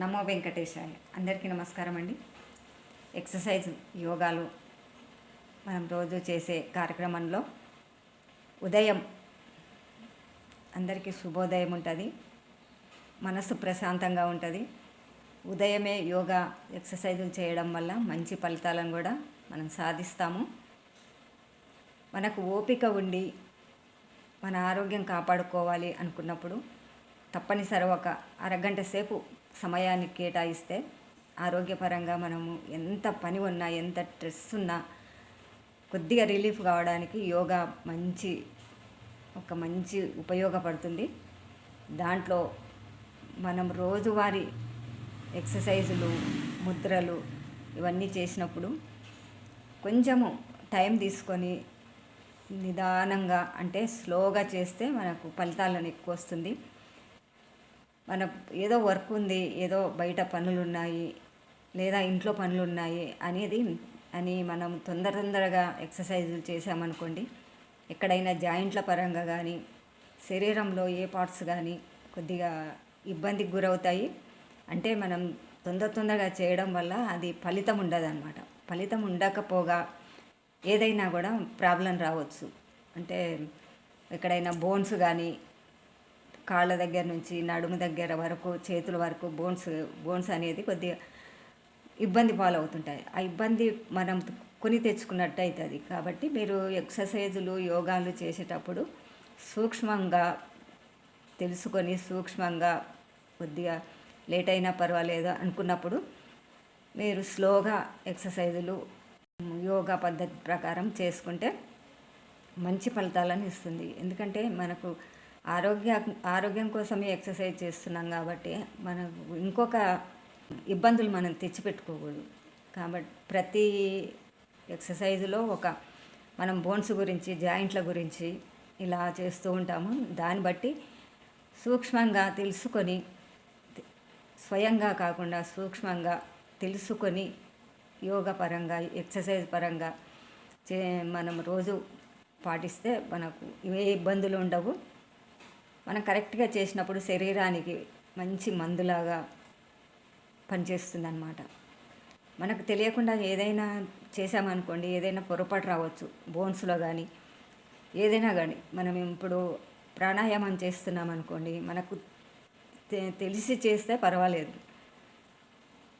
నమో వెంకటేశాయ. అందరికీ నమస్కారం అండి. ఎక్సర్సైజ్ యోగాలు మనం రోజు చేసే కార్యక్రమంలో ఉదయం అందరికీ శుభోదయం ఉంటుంది. మనసు ప్రశాంతంగా ఉంటుంది. ఉదయమే యోగా ఎక్సర్సైజులు చేయడం వల్ల మంచి ఫలితాలను కూడా మనం సాధిస్తాము. మనకు ఓపిక ఉండి మన ఆరోగ్యం కాపాడుకోవాలి అనుకున్నప్పుడు తప్పనిసరి ఒక అరగంట సేపు సమయాన్ని కేటాయిస్తే ఆరోగ్యపరంగా మనము ఎంత పని ఉన్నా ఎంత స్ట్రెస్ ఉన్నా కొద్దిగా రిలీఫ్ కావడానికి యోగా మంచి ఒక మంచి ఉపయోగపడుతుంది. దాంట్లో మనం రోజువారీ ఎక్సర్సైజులు ముద్రలు ఇవన్నీ చేసినప్పుడు కొంచెము టైం తీసుకొని నిదానంగా అంటే స్లోగా చేస్తే మనకు ఫలితాలను ఎక్కువ వస్తుంది. మన ఏదో వర్క్ ఉంది ఏదో బయట పనులు ఉన్నాయి లేదా ఇంట్లో పనులు ఉన్నాయి అనేది అని మనం తొందర తొందరగా ఎక్సర్సైజులు చేసామనుకోండి ఎక్కడైనా జాయింట్ల పరంగా కానీ శరీరంలో ఏ పార్ట్స్ కానీ కొద్దిగా ఇబ్బందికి గురవుతాయి. అంటే మనం తొందర తొందరగా చేయడం వల్ల అది ఫలితం ఉండదన్నమాట. ఫలితం ఉండకపోగా ఏదైనా కూడా ప్రాబ్లం రావచ్చు. అంటే ఎక్కడైనా బోన్స్ కానీ కాళ్ళ దగ్గర నుంచి నడుము దగ్గర వరకు చేతుల వరకు బోన్స్ బోన్స్ అనేది కొద్దిగా ఇబ్బంది పాలవుతుంటాయి. ఆ ఇబ్బంది మనం కొని తెచ్చుకున్నట్టు అవుతుంది కాబట్టి మీరు ఎక్సర్సైజులు యోగాలు చేసేటప్పుడు సూక్ష్మంగా తెలుసుకొని సూక్ష్మంగా కొద్దిగా లేట్ అయినా పర్వాలేదు అనుకున్నప్పుడు మీరు స్లోగా ఎక్సర్సైజులు యోగా పద్ధతి ప్రకారం చేసుకుంటే మంచి ఫలితాలను ఇస్తుంది. ఎందుకంటే మనకు ఆరోగ్య ఆరోగ్యం కోసమే ఎక్సర్సైజ్ చేస్తున్నాం కాబట్టి మనకు ఇంకొక ఇబ్బందులు మనం తెచ్చిపెట్టుకోకూడదు. కాబట్టి ప్రతి ఎక్సర్సైజ్లో ఒక మనం బోన్స్ గురించి జాయింట్ల గురించి ఇలా చేస్తూ ఉంటాము. దాన్ని బట్టి సూక్ష్మంగా తెలుసుకొని స్వయంగా కాకుండా సూక్ష్మంగా తెలుసుకొని యోగ పరంగా ఎక్సర్సైజ్ పరంగా చే మనం రోజు పాటిస్తే మనకు ఏ ఇబ్బందులు ఉండవు. మనం కరెక్ట్గా చేసినప్పుడు శరీరానికి మంచి మందులాగా పనిచేస్తుంది అనమాట మనకు తెలియకుండా ఏదైనా చేసామనుకోండి ఏదైనా పొరపాటు రావచ్చు బోన్స్లో కానీ ఏదైనా కానీ మనం ఇప్పుడు ప్రాణాయామం చేస్తున్నాం అనుకోండి మనకు తెలిసి చేస్తే పర్వాలేదు.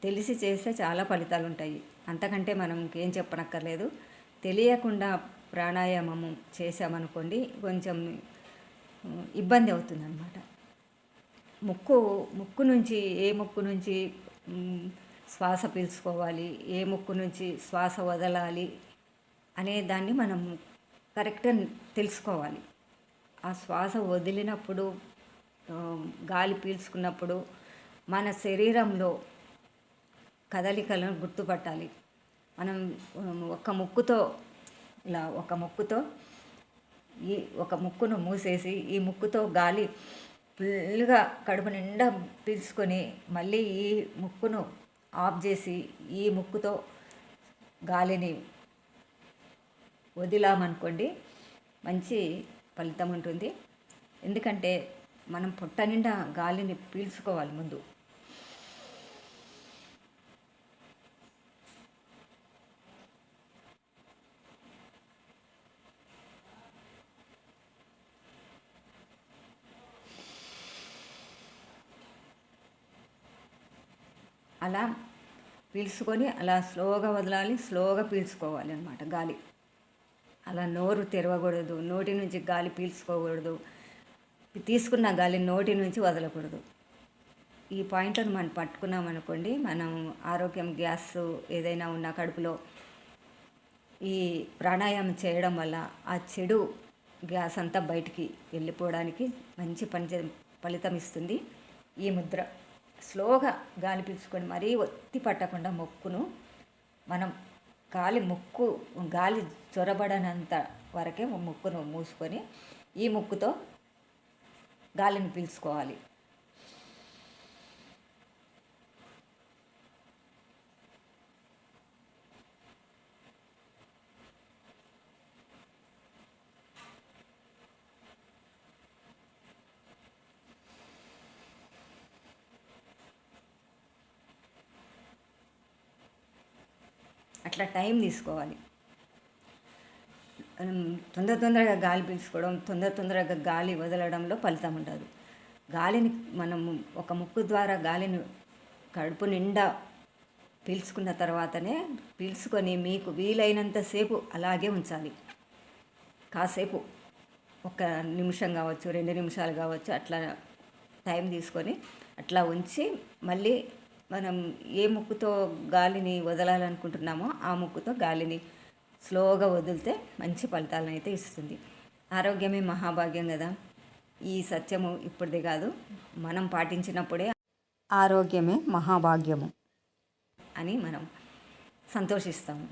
తెలిసి చేస్తే చాలా ఫలితాలు ఉంటాయి అంతకంటే మనం ఏం చెప్పనక్కర్లేదు. తెలియకుండా ప్రాణాయామము చేసామనుకోండి కొంచెం ఇబ్బంది అవుతుందన్నమాట. ముక్కు ముక్కు నుంచి ఏ ముక్కు నుంచి శ్వాస పీల్చుకోవాలి ఏ ముక్కు నుంచి శ్వాస వదలాలి అనే దాన్ని మనం కరెక్ట్గా తెలుసుకోవాలి. ఆ శ్వాస వదిలినప్పుడు గాలి పీల్చుకున్నప్పుడు మన శరీరంలో కదలికలను గుర్తుపట్టాలి. మనం ఒక ముక్కుతో ఇలా ఒక ముక్కుతో ఈ ఒక ముక్కును మూసేసి ఈ ముక్కుతో గాలి ఫుల్గా కడుపు నిండా పీల్చుకొని మళ్ళీ ఈ ముక్కును ఆఫ్ చేసి ఈ ముక్కుతో గాలిని వదిలామనుకోండి మంచి ఫలితం ఉంటుంది. ఎందుకంటే మనం పొట్ట నిండా గాలిని పీల్చుకోవాలి ముందు. అలా పీల్చుకొని అలా స్లోగా వదలాలి స్లోగా పీల్చుకోవాలి అనమాట గాలి. అలా నోరు తెరవకూడదు నోటి నుంచి గాలి పీల్చుకోకూడదు. తీసుకున్న గాలి నోటి నుంచి వదలకూడదు. ఈ పాయింట్లను మనం పట్టుకున్నాం అనుకోండి మనం ఆరోగ్యం గ్యాస్ ఏదైనా ఉన్న కడుపులో ఈ ప్రాణాయామం చేయడం వల్ల ఆ చెడు గ్యాస్ అంతా బయటికి వెళ్ళిపోవడానికి మంచి పని ఫలితం ఇస్తుంది ఈ ముద్ర. స్లోగా గాలి పీల్చుకొని మరీ ఒత్తి పట్టకుండా మొక్కును. మనం గాలి ముక్కు గాలి చొరబడనంత వరకే ముక్కును మూసుకొని ఈ ముక్కుతో గాలిని పీల్చుకోవాలి. అట్లా టైం తీసుకోవాలి. తొందర తొందరగా గాలి పీల్చుకోవడం తొందర తొందరగా గాలి వదలడంలో ఫలితం ఉండదు. గాలిని మనం ఒక ముక్కు ద్వారా గాలిని కడుపు నిండా పీల్చుకున్న తర్వాతనే పీల్చుకొని మీకు వీలైనంతసేపు అలాగే ఉంచాలి. కాసేపు ఒక నిమిషం కావచ్చు రెండు నిమిషాలు కావచ్చు అట్లా టైం తీసుకొని అట్లా ఉంచి మళ్ళీ మనం ఏ ముక్కుతో గాలిని వదలాలనుకుంటున్నామో ఆ ముక్కుతో గాలిని స్లోగా వదిలితే మంచి ఫలితాలను అయితే ఇస్తుంది. ఆరోగ్యమే మహాభాగ్యం కదా. ఈ సత్యము ఇప్పటిది కాదు మనం పాటించినప్పుడే ఆరోగ్యమే మహాభాగ్యము అని మనం సంతోషిస్తాము.